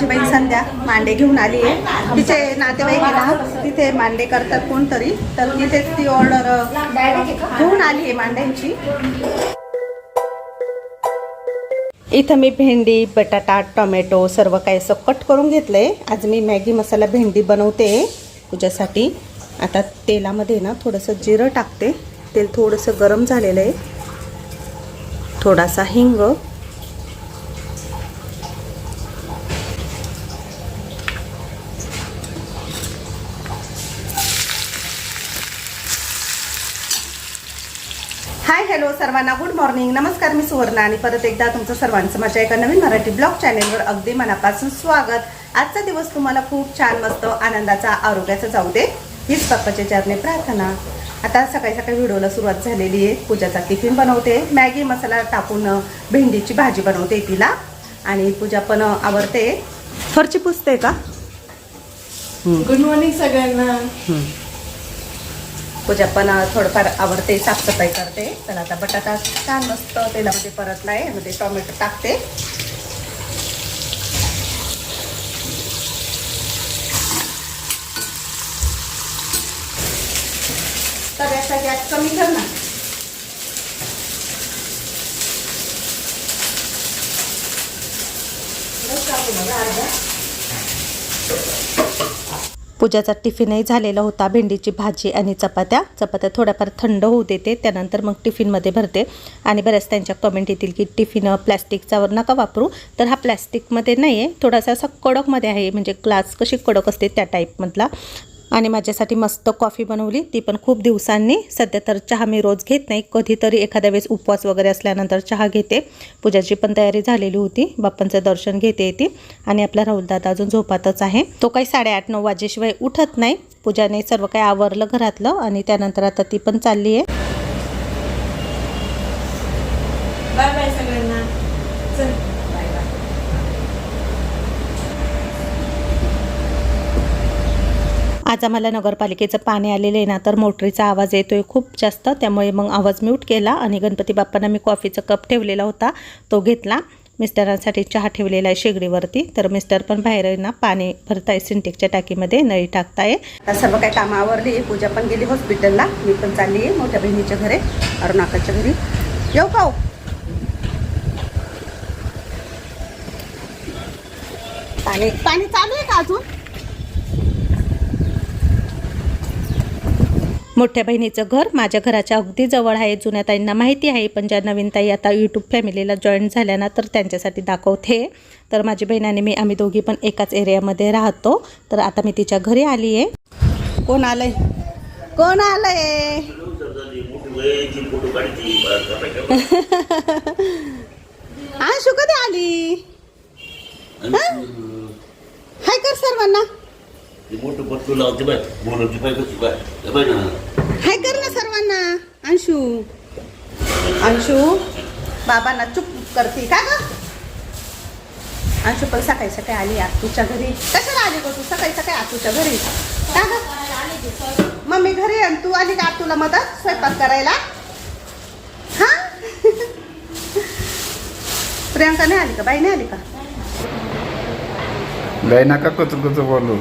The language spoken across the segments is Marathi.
माझी बहीण संध्या मांडे घेऊन आली आहे. तिचे नातेवाईक ना तिथे मांडे करतात कोणतरी. तर तिथेच ती ऑर्डर घेऊन आली आहे मांड्यांची. इथं मी भेंडी बटाटा टोमॅटो सर्व काही असं कट करून घेतलं आहे आज मी मॅगी मसाला भेंडी बनवते तुझ्यासाठी. आता तेलामध्ये ना थोडंसं जिरं टाकते. तेल थोडंसं गरम झालेलं आहे. थोडासा हिंग हाय हॅलो सर्वांना. गुड मॉर्निंग नमस्कार मी सुवर्णा आणि परत एकदा तुमचं सर्वांचं माझ्या एका नवीन मराठी ब्लॉग चॅनेलवर अगदी मनापासून स्वागत. आजचा दिवस तुम्हाला खूप छान मस्त आनंदाचा आरोग्याचा जाऊ दे हीच पप्पाच्या चरणे प्रार्थना. आता सकाळी सकाळी व्हिडिओला सुरुवात झालेली आहे. पूजाचा टिफिन बनवते. मॅगी मसाला टाकून भेंडीची भाजी बनवते तिला. आणि पूजा पण आवडते फरची पुसते का? गुड मॉर्निंग सगळ्यांना. पूजा पण थोडंफार आवडते साफसफाई करते. तर आता बटाटा छान मस्त तेलामध्ये परतला आहे मध्ये टोमॅटो टाकते. तव्याचा गॅस कमी कर ना. अर्धा. पूजाचा टिफिनही झालेला होता. भेंडीची भाजी आणि चपात्या. चपात्या थोड्याफार थंड होऊ देते. त्यानंतर मग टिफिनमध्ये भरते. आणि बऱ्याच त्यांच्या कमेंट येतील की टिफिन प्लॅस्टिकचा नका वापरू. तर हा प्लॅस्टिकमध्ये नाही आहे थोडासा असा कडकमध्ये आहे. म्हणजे ग्लास कशी कडक असते त्या टाईपमधला आणि माझ्यासाठी मस्त कॉफी बनवली. ती पण खूप दिवसांनी. सध्या तर चहा मी रोज घेत नाही. कधीतरी एखाद्या वेळेस उपवास वगैरे असल्यानंतर चहा घेते. पूजाची पण तयारी झालेली होती. बाप्पांचं दर्शन घेते येते आणि आपला राहुलदादा अजून झोपातच आहे. तो काही साडेआठ नऊ वाजेशिवाय उठत नाही. पूजाने सर्व काही आवरलं घरातलं आणि त्यानंतर आता ती पण चालली आहे बाय बाय सगळ्यांना चल बाय बाय आज आम्हाला नगरपालिकेचं पाणी आलेलं आहे ना तर मोटरीचा आवाज येतो आहे खूप जास्त. त्यामुळे मग आवाज म्यूट केला आणि गणपती बाप्पांना मी कॉफीचा कप ठेवलेला होता. तो घेतला. मिस्टरांसाठी चहा ठेवलेला आहे शेगडीवरती. तर मिस्टर पण बाहेर आहे ना पाणी भरताय सिंटेकच्या टाकीमध्ये नळी टाकताय. सर्व काही कामं आवरली. पूजा पण गेली हॉस्पिटलला मी पण चालली आहे मोठ्या बहिणीच्या घरी अरुणाकाच्या घरी. येऊ का हो? पाणी पाणी चालू आहे का अजून? मोठ्या बहिणीचं घर माझ्या घराच्या अगदी जवळ आहे जुन्या ताईंना माहिती आहे पण ज्या नवीन ताई आता यूट्यूब फॅमिलीला जॉईन झाल्या ना तर त्यांच्यासाठी दाखवते. तर माझी बहीण आणि मी आम्ही दोघी पण एकाच एरियामध्ये राहतो. तर आता मी तिच्या घरी आली आहे. कोण आलंय? कोण आलंय आशू कधी आली हाय कर सर्वांना मोठं पत्तू लावते बाय बोलवते बाय कशी बाय हे बाय ना हाय कर ना सर्वांना अंशू अंशू बाबांना चुप करते का ग अंशू पण सकाळी सकाळी आली आतूच्या घरी कशाला आली गं तू सकाळी सकाळी आतूच्या घरी का ग मम्मी घरी आणि तू आली का तुला मदत स्वयंपाक करायला हा प्रियांका नाही आली का बाई नाही आली का लय नका कचू कचू बोलू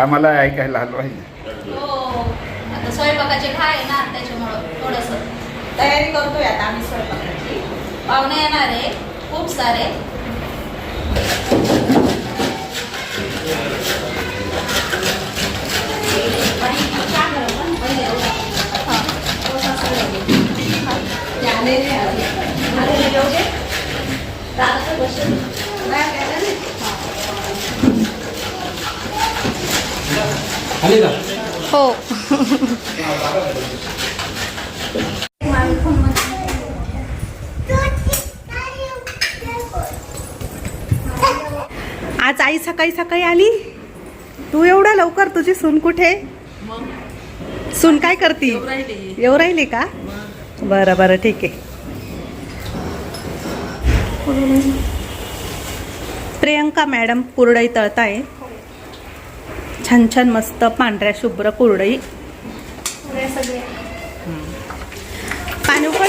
आम्हाला ऐकायला आलो आहे. हो आता स्वयंपाकाचे आहे ना त्याच्यामुळं थोडस. तयारी करतोय आता आम्ही स्वयंपाकाची. पाहुणे येणार आहे खूप सारे. हो. आज आई सकाळी सकाळी आली. तू एवढा लवकर तुझी सून कुठे? सून काय करती? येऊ राहिली. का? बरं बरं ठीक आहे. प्रियंका मॅडम कुरडई तळताय. छान छान मस्त पांढऱ्या शुभ्र कुरडई. पाणी उकळ.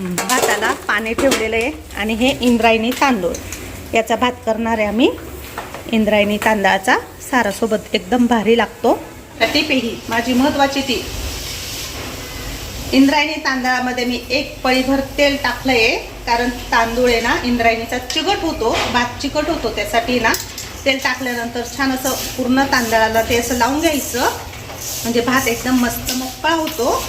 भाताला पाणी ठेवलेलं आहे आणि हे इंद्रायणी तांदूळ. याचा भात करणार आहे आम्ही. इंद्रायणी तांदळाचा सारासोबत एकदम भारी लागतो. तर ती पेही माझी महत्त्वाची ती. इंद्रायणी तांदळामध्ये मी एक पळीभर तेल टाकलं आहे कारण तांदूळ आहे ना इंद्रायणीचा चिकट होतो भात चिकट होतो त्यासाठी ना तेल टाकल्यानंतर छान असं पूर्ण तांदळाला ते असं लावून घ्यायचं. म्हणजे भात एकदम मस्त मोकळा होतो.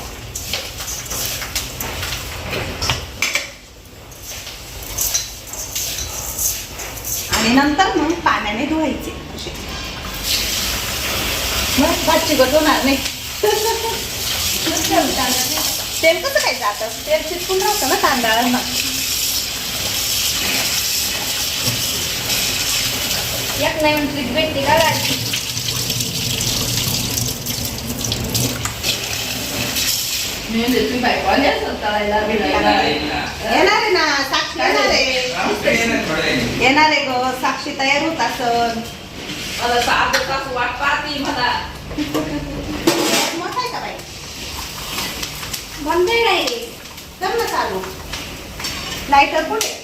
आणि नंतर मग पाण्याने धुवायचे. असे. मग भात चिकट होणार नाही. तेल कसं काय जातं तेल चिटकून राहतं ना तांदळांना. एक नवीन ट्रिक भेटते का गाडी येणार आहे ना. साक्षी येणार आहे. येणार आहे ग साक्षी तयार होत असन. मला सात तास वाट पाहती मला मग आहे का बाई बंद नाही कर ना चालू लाईटर कुठे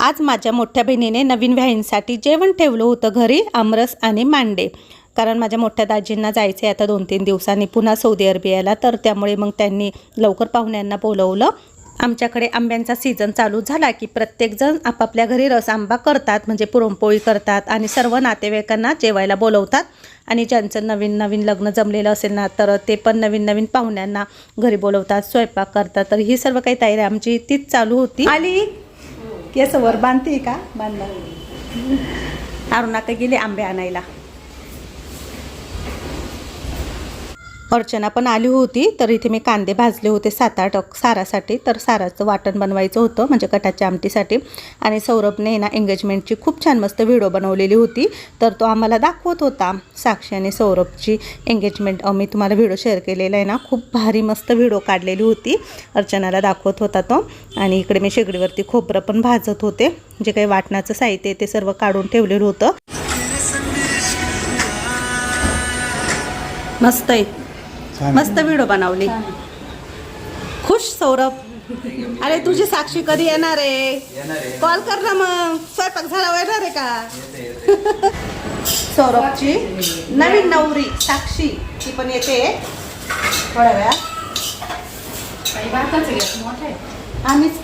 आज माझ्या मोठ्या बहिणीने नवीन व्याहींसाठी जेवण ठेवलं होतं घरी आमरस आणि मांडे. कारण माझ्या मोठ्या दाजींना जायचं आहे आता दोन तीन दिवसांनी पुन्हा सौदी अरेबियाला तर त्यामुळे मग त्यांनी लवकर पाहुण्यांना बोलवलं. आमच्याकडे आंब्यांचा सीझन चालू झाला की प्रत्येकजण आपापल्या घरी रस आंबा करतात म्हणजे पुरणपोळी करतात आणि सर्व नातेवाईकांना जेवायला बोलवतात. आणि ज्यांचं नवीन नवीन लग्न जमलेलं असेल ना तर ते पण नवीन नवीन पाहुण्यांना घरी बोलवतात स्वयंपाक करतात. तर ही सर्व काही तयारी आमची तीच चालू होती. आली? केस वर बांधते का? बांधला अरुणाका गेले आंबे आणायला. अर्चना पण आली होती तर इथे मी कांदे भाजले होते सात आठ सारासाठी. तर साराचं वाटण बनवायचं होतं म्हणजे कटाच्या आमटीसाठी. आणि सौरभने ना एंगेजमेंटची खूप छान मस्त व्हिडिओ बनवलेली होती. तर तो आम्हाला दाखवत होता. साक्षी आणि सौरभची एंगेजमेंट मी तुम्हाला व्हिडिओ शेअर केलेला आहे ना खूप भारी मस्त व्हिडिओ काढलेली होती. अर्चनाला दाखवत होता तो. आणि इकडे मी शेगडीवरती खोबरं पण भाजत होते. जे काही वाटणाचं साहित्य आहे ते सर्व काढून ठेवलेलं होतं. मस्त आहे. मस्त व्हिडिओ बनवली. खुश सौरभ. अरे तुझी साक्षी कधी येणार आहे? कॉल कर ना मग. स्वयंपाक झाला येणार आहे का? सौरभची नवीन नवरी साक्षी ती पण येते. थोड्या वेळा आम्हीच.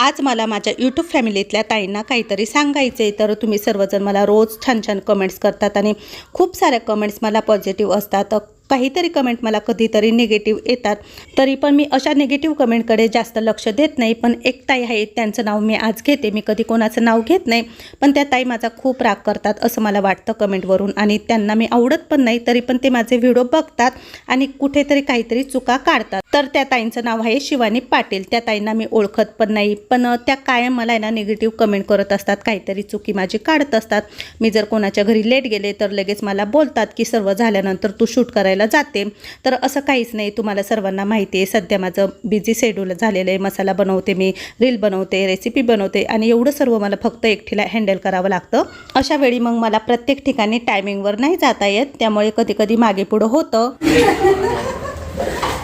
आज मला माझ्या यूट्यूब फॅमिलीतल्या ताईंना काहीतरी सांगायचं आहे तर तुम्ही सर्वजण मला रोज छान छान कमेंट्स करतात आणि खूप साऱ्या कमेंट्स मला पॉझिटिव्ह असतात. काहीतरी कमेंट मला कधीतरी निगेटिव्ह येतात. तरी पण मी अशा निगेटिव्ह कमेंटकडे जास्त लक्ष देत नाही पण एक ताई आहे त्यांचं नाव मी आज घेते. मी कधी कोणाचं नाव घेत नाही पण त्या ताई माझा खूप राग करतात असं मला वाटतं कमेंटवरून आणि त्यांना मी आवडत पण नाही तरी पण ते माझे व्हिडिओ बघतात आणि कुठेतरी काहीतरी चुका काढतात. तर त्या ताईंचं नाव आहे शिवानी पाटील. त्या ताईंना मी ओळखत पण नाही पण त्या कायम मला आहे ना निगेटिव्ह कमेंट करत असतात. काहीतरी चुकी माझी काढत असतात. मी जर कोणाच्या घरी लेट गेले तर लगेच मला बोलतात की सर्व झाल्यानंतर तू शूट करायला जाते. तर असं काहीच नाही तुम्हाला सर्वांना माहिती आहे सध्या माझं बिझी शेड्यूल झालेलं आहे. मसाला बनवते मी रील बनवते रेसिपी बनवते आणि एवढं सर्व मला फक्त एकटीला हँडल करावं लागतं. अशा वेळी मग मला प्रत्येक ठिकाणी टायमिंगवर नाही जाता येत त्यामुळे कधी कधी मागे पुढं होतं.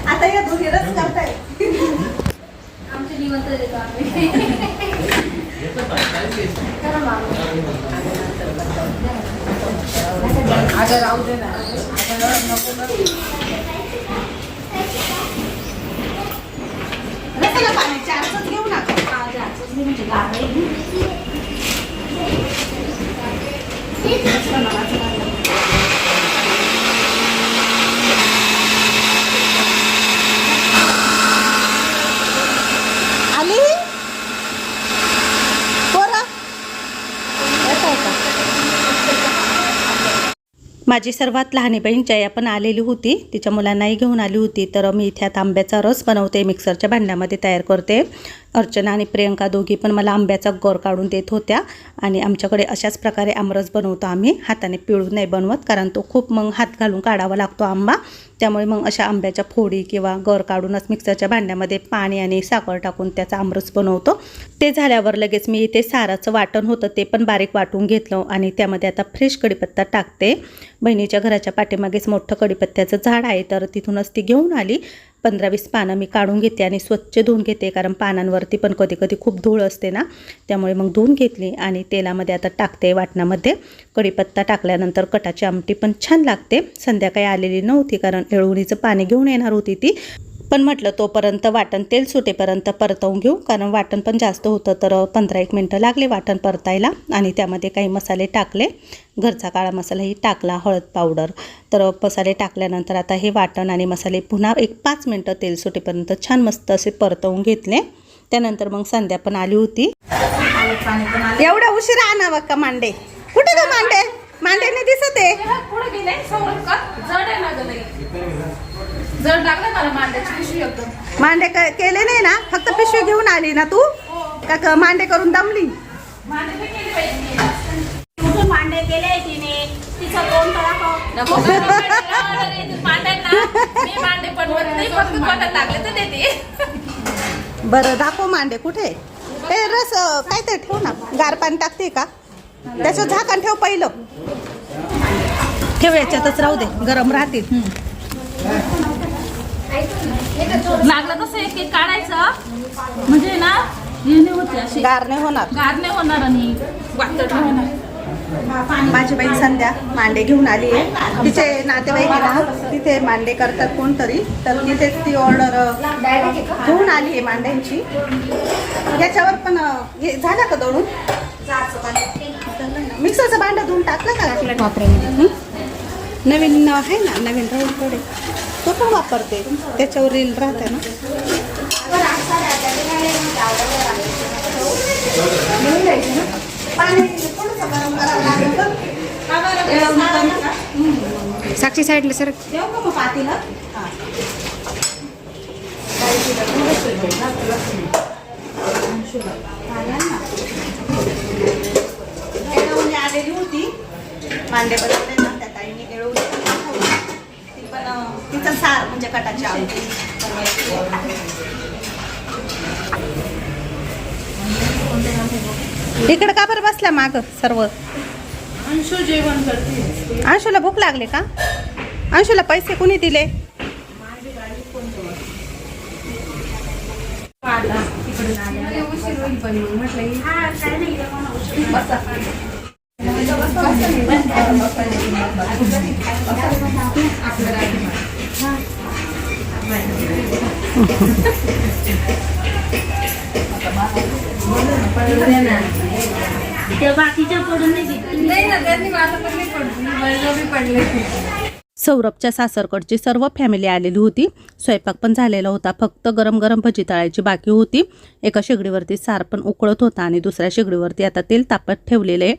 आता या आमचे अगं राहू दे ना. अगं नको ना. रसाला पाणी चारच घेऊ जायचंच नाही म्हणजे गाव आहे. आली पोरं? येत आहे का? माझी सर्वात लहानी बहीण जया पण आलेली होती तिच्या मुलांनाही घेऊन आली होती. तर मी इथे आता आंब्याचा रस बनवते मिक्सरच्या भांड्यामध्ये तयार करते. अर्चना आणि प्रियंका दोघी पण मला आंब्याचा गर काढून देत होत्या. आणि आमच्याकडे अशाच प्रकारे आमरस बनवतो आम्ही. हाताने पिळून नाही बनवत कारण तो खूप मग हात घालून काढावा लागतो आंबा. त्यामुळे मग अशा आंब्याच्या फोडी किंवा गर काढूनच मिक्सरच्या भांड्यामध्ये पाणी आणि साखर टाकून त्याचा आमरस बनवतो. ते झाल्यावर लगेच मी इथे साराचं वाटण होतं ते पण बारीक वाटून घेतलं आणि त्यामध्ये आता फ्रेश कढीपत्ता टाकते. बहिणीच्या घराच्या पाठीमागेच मोठं कढीपत्त्याचं झाड आहे तर तिथूनच ती घेऊन आली. पंधरा वीस पानं मी काढून घेते आणि स्वच्छ धुवून घेते कारण पानांवरती पण कधी कधी खूप धूळ असते ना. त्यामुळे मग धुवून घेतली आणि तेलामध्ये आता टाकते वाटणामध्ये. कढीपत्ता टाकल्यानंतर कटाची आमटी पण छान लागते. संध्याकाळी आलेली नव्हती कारण एळवणीचं पाणी घेऊन येणार होती ती. पण म्हटलं तोपर्यंत वाटण तेल सुटेपर्यंत परतवून घेऊ. कारण वाटण पण जास्त होतं तर पंधरा एक मिनटं लागले वाटण परतायला. आणि त्यामध्ये काही मसाले टाकले. घरचा काळा मसालाही टाकला हळद पावडर. तर मसाले टाकल्यानंतर आता हे वाटण आणि मसाले पुन्हा एक पाच मिनटं तेल सुटेपर्यंत छान मस्त असे परतवून घेतले. त्यानंतर मग संध्या पण आली होती. एवढा उशिरा आणावा का मांडे. कुठे का मांडे? मांडे नाही दिसत आहे. लागलं मला मांड्याची पिशवी एकदम. मांडे क- केले नाही ना? फक्त पिशवी घेऊन आली ना तू? का क- मांडे करून दमली? मांडे तर केली पाहिजे कुठून मांडे केले तिने. तिचं तोंड तर दाखव. नको गं, अरे, तू मांड्यांना मी मांडे बनवत नाही फक्त पोटात लागले तर देते. बरं दाखव मांडे कुठे? हे रस अं, काय ते ठेव ना. गार पाणी टाकते का? त्याचं झाकण ठेव पहिलं. ठेव याच्यातच राहू दे. गरम राहतील. लागलं तसं एक एक काढायचं? म्हणजे ना हे नाही होते गार नाही होणार. गार नाही होणार आणि वाटत होणार माझी बहीण संध्या मांडे घेऊन आली आहे. तिचे नातेवाईक आहे ना तिथे मांडे करतात कोणतरी. तर तिथेच ती ऑर्डर घेऊन आली आहे मांड्यांची. याच्यावर पण हे झालं का दळून? मिक्सरचं भांडं धुवून टाकलं का? नवीन आहे ना नवीन राहून कडे तो पण वापरते. त्याच्यावर रील राहते ना. साक्षी साईडला सर. म्हणजे आलेली होती. मांडे बनवले ना त्या ताईने एळवणी पण दाखवली. ती पण सार म्हणजे कटाची इकडे का बरं बसल्या माग सर्व? अंशू जेवण करते. अंशूला भूक लागली का? अंशूला पैसे कुणी दिले? सौरभच्या सासरकडची सर्व फॅमिली आलेली होती. स्वयंपाक पण झालेला होता. फक्त गरम गरम भजी तळायची बाकी होती. एका शेगडीवरती सार पण उकळत होता आणि दुसऱ्या शेगडीवरती आता तेल तापत ठेवलेलं आहे.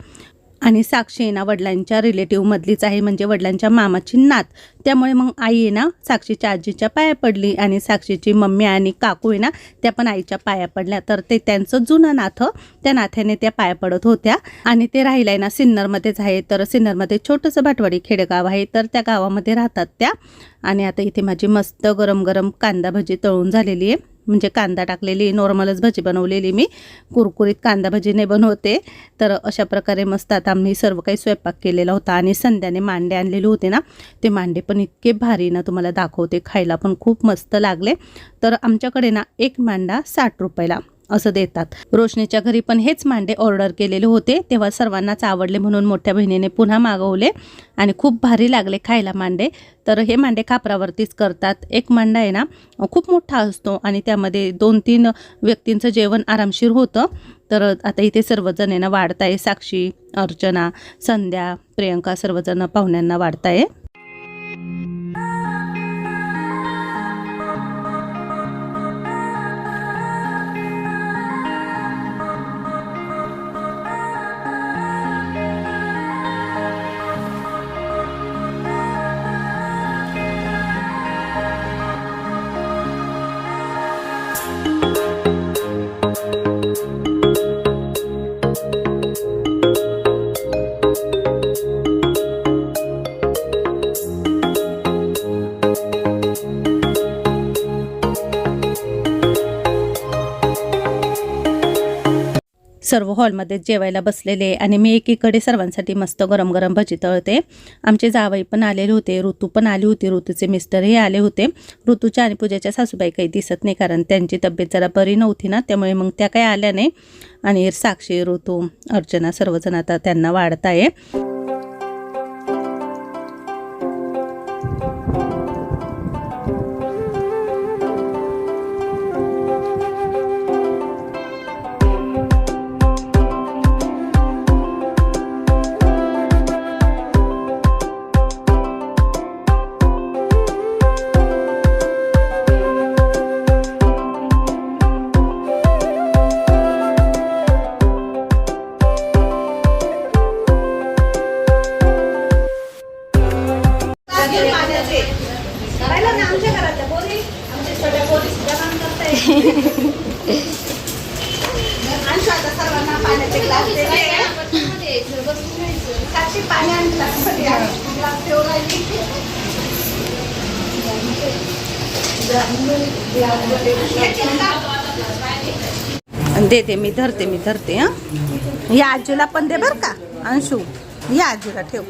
आणि साक्षी आहे ना वडिलांच्या रिलेटिव्हमधलीच आहे म्हणजे वडिलांच्या मामाची नात. त्यामुळे मग आई आहे ना साक्षीच्या आजीच्या पाया पडली आणि साक्षीची मम्मी आणि काकू आहे ना त्या पण आईच्या पाया पडल्या. तर ते त्यांचं जुनं नाथं त्या नाथ्याने त्या पाया पडत होत्या. आणि ते राहिलं आहे ना सिन्नरमध्येच आहे. तर सिन्नरमध्ये छोटंसं भाटवाडी खेडेगाव आहे. तर त्या गावामध्ये राहतात त्या. आणि आता इथे माझी मस्त गरम गरम कांदा भजी तळून झालेली आहे. म्हणजे कांदा टाकलेली नॉर्मलच भजी बनवलेली मी. कुरकुरीत कांदा भजी नाही बनवते. तर अशा प्रकारे मस्त आता आम्ही सर्व काही स्वयंपाक केलेला होता आणि संध्याने मांडे आणलेले होते ना ते मांडे पण इतके भारी ना तुम्हाला दाखवते खायला पण खूप मस्त लागले. तर आमच्याकडे ना एक मांडा साठ रुपयाला. असं देतात. रोशनीच्या घरी पण हेच मांडे ऑर्डर केलेले होते. तेव्हा सर्वांनाच आवडले म्हणून मोठ्या बहिणीने पुन्हा मागवले आणि खूप भारी लागले खायला मांडे. तर हे मांडे खापरावरतीच करतात. एक मांडा आहे ना खूप मोठा असतो आणि त्यामध्ये दोन तीन व्यक्तींचं जेवण आरामशीर होतं. तर आता इथे सर्वजण आहे ना वाढताय साक्षी अर्चना संध्या प्रियंका सर्वजण पाहुण्यांना वाढताय सर्व हॉलमध्ये जेवायला बसलेले आणि मी एकीकडे सर्वांसाठी मस्त गरम गरम भजी तळते. आमचे जावई पण आलेले होते ऋतू पण आली होती ऋतूचे मिस्टरही आले होते. ऋतूच्या आणि पूजेच्या सासूबाई काही दिसत नाही कारण त्यांची तब्येत जरा बरी नव्हती ना त्यामुळे मग त्या काही आल्या नाही. आणि साक्षी ऋतू अर्चना सर्वजण आता त्यांना वाढत देते मी धरते मी धरते हां. या आजीला पण दे बरं का अंशू. या आजीला ठेव.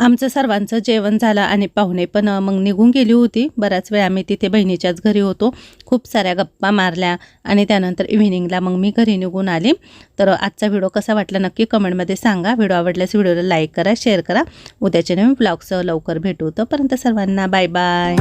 आमचं सर्वांचं जेवण झालं आणि पाहुणे पण मग निघून गेली होती. बराच वेळ आम्ही तिथे बहिणीच्याच घरी होतो. खूप साऱ्या गप्पा मारल्या आणि त्यानंतर इव्हिनिंगला मग मी घरी निघून आले. तर आजचा व्हिडिओ कसा वाटला नक्की कमेंटमध्ये सांगा. व्हिडिओ आवडल्यास व्हिडिओला लाईक करा शेअर करा. उद्याच्या नवीन ब्लॉगसह लवकर भेटू. तोपर्यंत सर्वांना बाय बाय